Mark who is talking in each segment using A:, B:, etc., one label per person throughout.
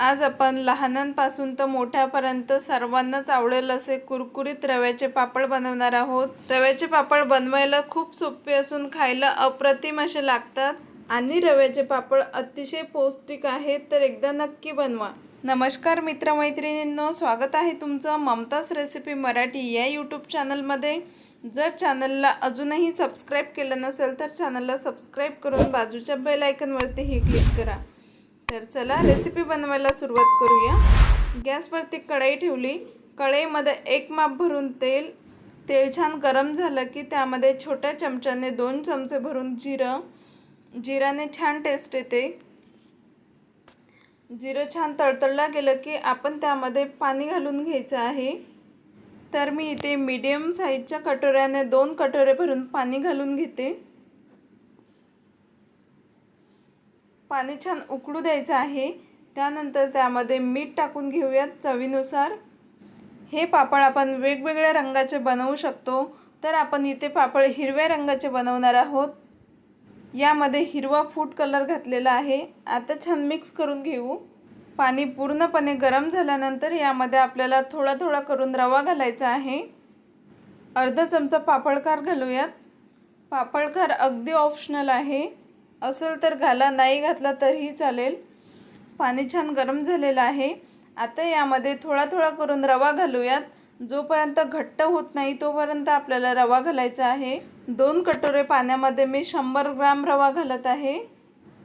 A: आज आपण लहानांपासून तर मोठ्यापर्यंत सर्वांनाच आवडेल असे कुरकुरीत रव्याचे पापड बनवणार आहोत. रव्याचे पापड बनवायला खूप सोपे असून खायला अप्रतिम असे लागतात. आणि रव्याचे पापड अतिशय पौष्टिक आहेत तर एकदा नक्की बनवा. नमस्कार मित्रमैत्रिणींनो स्वागत आहे तुमचं ममताज रेसिपी मराठी या यूट्यूब चॅनलमध्ये जर चॅनलला अजूनही सबस्क्राईब केलं नसेल तर चॅनलला सबस्क्राईब करून बाजूच्या बेल आयकनवरतीही क्लिक करा. तर चला रेसिपी बनवायला सुरुवात करूया. गॅसवरती कढई ठेवली. कढईमध्ये एक माप भरून तेल तेल छान गरम झालं की त्यामध्ये छोट्या चमच्याने दोन चमचे भरून जिरं. जिराने छान टेस्ट येते. जिरं छान तडतडला गेलं की आपण त्यामध्ये पाणी घालून घ्यायचं आहे. तर मी इथे मीडियम साईजच्या कटोऱ्याने दोन कटोरे भरून पाणी घालून घेते. पाणी छान उकळू द्यायचं आहे. त्यानंतर त्यामध्ये मीठ टाकून घेऊयात चवीनुसार. हे पापड आपण वेगवेगळ्या रंगाचे बनवू शकतो. तर आपण इथे पापड हिरव्या रंगाचे बनवणार आहोत. यामध्ये हिरवा फूड कलर घातलेला आहे. आता छान मिक्स करून घेऊ. पाणी पूर्णपणे गरम झाल्यानंतर यामध्ये आपल्याला थोडा थोडा करून रवा घालायचा आहे. अर्धा चमचा पापडकार घालूयात. पापडकार अगदी ऑप्शनल आहे. असेल तर घाला नाही घातला तरीही चालेल. पाणी छान गरम झालेलं आहे. आता यामध्ये थोडा थोडा करून रवा घालूयात. जोपर्यंत घट्ट होत नाही तोपर्यंत आपल्याला रवा घालायचा आहे. दोन कटोरे पाण्यामध्ये मी शंभर ग्राम रवा घालत आहे.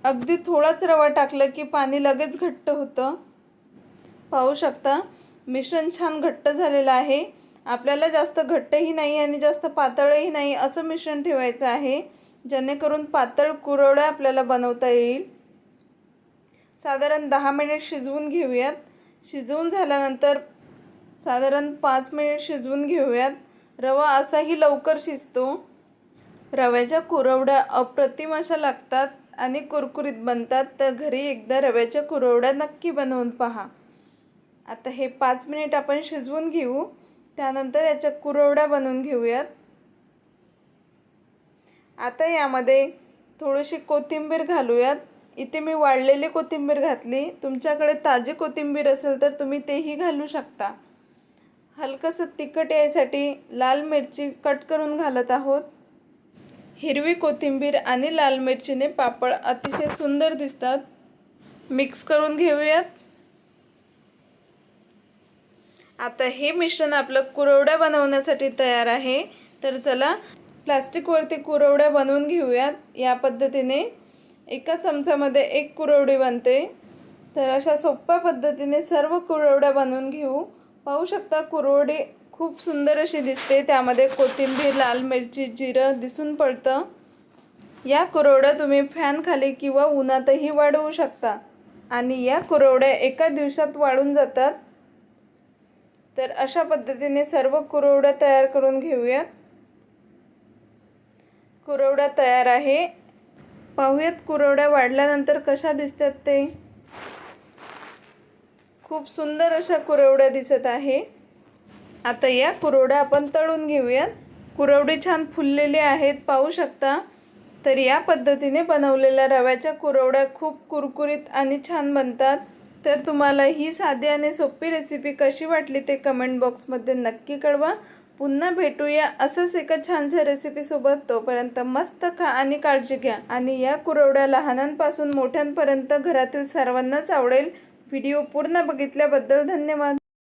A: अगदी थोडाच रवा टाकलं की पाणी लगेच घट्ट होतं. पाहू शकता मिश्रण छान घट्ट झालेलं आहे. आपल्याला जास्त घट्टही नाही आणि जास्त पातळही नाही असं मिश्रण ठेवायचं आहे. जेणेकरून पातळ कुरवड्या आपल्याला बनवता येईल. साधारण दहा मिनिट शिजवून घेऊयात. शिजवून झाल्यानंतर साधारण पाच मिनिट शिजवून घेऊयात. रवा असाही लवकर शिजतो. रव्याच्या कुरवड्या अप्रतिम अशा लागतात आणि कुरकुरीत बनतात. तर घरी एकदा रव्याच्या कुरवड्या नक्की बनवून पहा. आता हे पाच मिनिट आपण शिजवून घेऊ. त्यानंतर याच्या कुरवड्या बनवून घेऊयात. आता यामध्ये थोडीशी कोथिंबीर घालूयात. इथे मी वाळलेली कोथिंबीर घातली. तुमच्याकडे ताजी कोथिंबीर असेल तर तुम्ही तेही घालू शकता. हलकंसं तिखट यायसाठी लाल मिरची कट करून घालत आहोत. हिरवी कोथिंबीर आणि लाल मिरचीने पापड अतिशय सुंदर दिसतात. मिक्स करून घेऊयात. आता हे मिश्रण आपलं कुरवड्या बनवण्यासाठी तयार आहे. तर चला प्लास्टिकवरती कुरवड्या बनवून घेऊयात. या पद्धतीने एका चमचामध्ये एक कुरवडी बनते. तर अशा सोप्या पद्धतीने सर्व कुरवड्या बनवून घेऊ. पाहू शकता कुरवडी खूप सुंदर अशी दिसते. त्यामध्ये कोथिंबीर लाल मिरची जिरं दिसून पडतं. या कुरवड्या तुम्ही फॅनखाली किंवा उन्हातही वाढवू शकता. आणि या कुरवड्या एका दिवसात वाढून जातात. तर अशा पद्धतीने सर्व कुरवड्या तयार करून घेऊयात. कुरवड्या तयार आहे. पाहूयात कुरवड्या वाढल्यानंतर कशा दिसतात ते. खूप सुंदर अशा कुरवड्या दिसत आहे. आता या कुरवड्या आपण तळून घेऊयात. कुरवडी छान फुललेली आहेत पाहू शकता. तर या पद्धतीने बनवलेल्या रव्याच्या कुरवड्या खूप कुरकुरीत आणि छान बनतात. तर तुम्हाला ही साधी आणि सोपी रेसिपी कशी वाटली ते कमेंट बॉक्समध्ये नक्की कळवा. पुन्हा भेटूया असंच एका छानशा रेसिपीसोबत तोपर्यंत मस्त खा आणि काळजी घ्या. आणि या कुरवड्या लहानांपासून मोठ्यांपर्यंत घरातील सर्वांनाच आवडेल. व्हिडिओ पूर्ण बघितल्याबद्दल धन्यवाद.